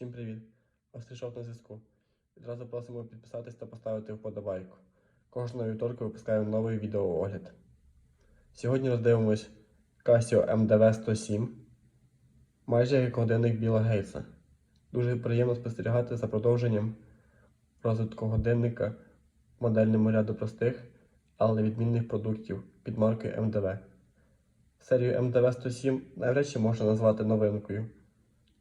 Всім привіт! Острішов на зв'язку. Відразу просимо підписатись та поставити вподобайку. Кожного вівторка випускаємо новий відеоогляд. Сьогодні роздивимось Casio MDV 107, майже як годинник Біла Гейтса. Дуже приємно спостерігати за продовженням розвитку годинника модельному ряду простих, але відмінних продуктів під маркою MDV. Серію MDV 107 навряд чи можна назвати новинкою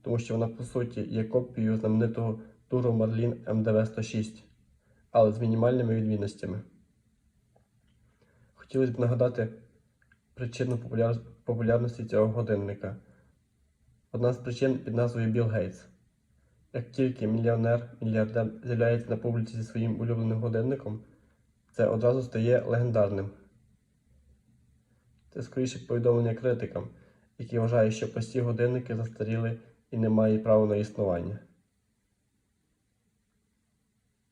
тому що вона по суті є копією знаменитого туру Marlin MDV-106, але з мінімальними відмінностями. Хотілося б нагадати причину популяр... популярності цього годинника. Одна з причин під назвою Білл Гейтс. Як тільки мільйонер мільярдер з'являється на публіці зі своїм улюбленим годинником, це одразу стає легендарним. Це скоріше повідомлення критикам, які вважають, що прості годинники застаріли і не мають права на існування.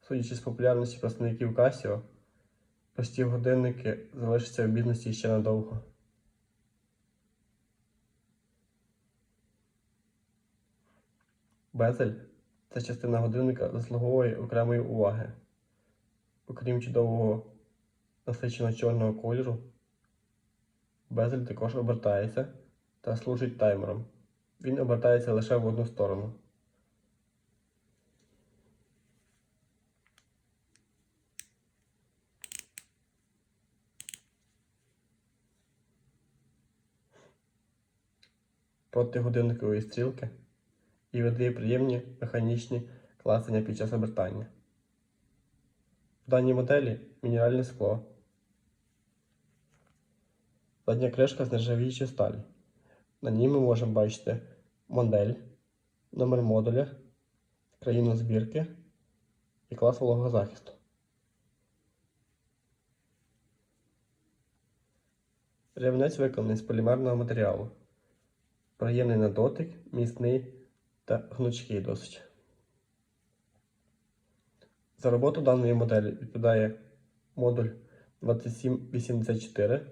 Судячи з популярності представників Casio, прості годинники залишаться в бідності ще надовго. Безель це частина годинника заслуговує окремої уваги. Окрім чудового насичено чорного кольору, безель також обертається та служить таймером. Він обертається лише в одну сторону. Проти годинникової стрілки і видає приємні механічні клацання під час обертання. В даній моделі мінеральне скло. Задня кришка з нержавіючої сталі. На ній ми можемо бачити модель, номер модуля, країну збірки і клас вологого захисту. Рівнець виконаний з полімерного матеріалу. Приємний на дотик, міцний та гнучкий досить. За роботу даної моделі відповідає модуль 2784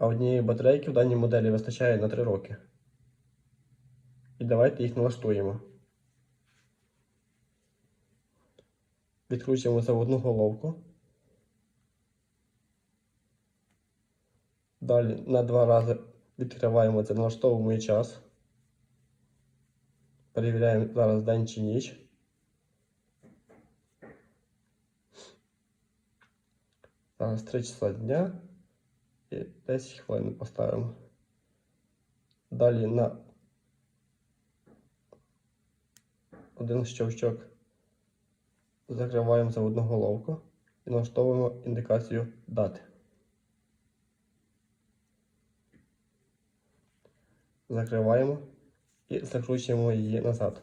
а однієї батарейки в даній моделі вистачає на 3 роки. І давайте їх налаштуємо. Відкручуємо заводну головку. Далі на два рази відкриваємо це, налаштовуємо час. Перевіряємо зараз день чи ніч. Зараз 3 числа дня і 10 хвилин поставимо. Далі на один щовчок закриваємо заводну головку і налаштовуємо індикацію дати. Закриваємо і закручуємо її назад,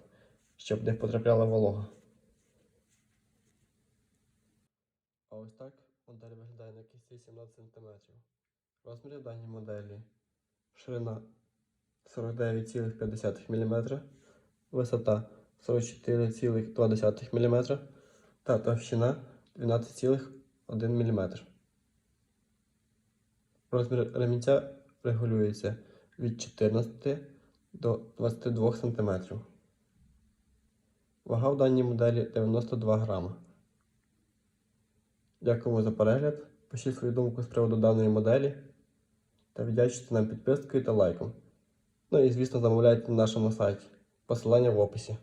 щоб не потрапляла волога. А ось так модель виглядає на кісті 17 см. Розміри даній моделі ширина 49,5 мм, висота 44,2 мм та товщина 12,1 мм. Розмір ремінця регулюється від 14 до 22 см. Вага в даній моделі 92 грама. Дякуємо за перегляд. Пишіть свою думку з приводу даної моделі та віддячуйте нам підпискою та лайком. Ну і звісно замовляйте на нашому сайті. Посилання в описі.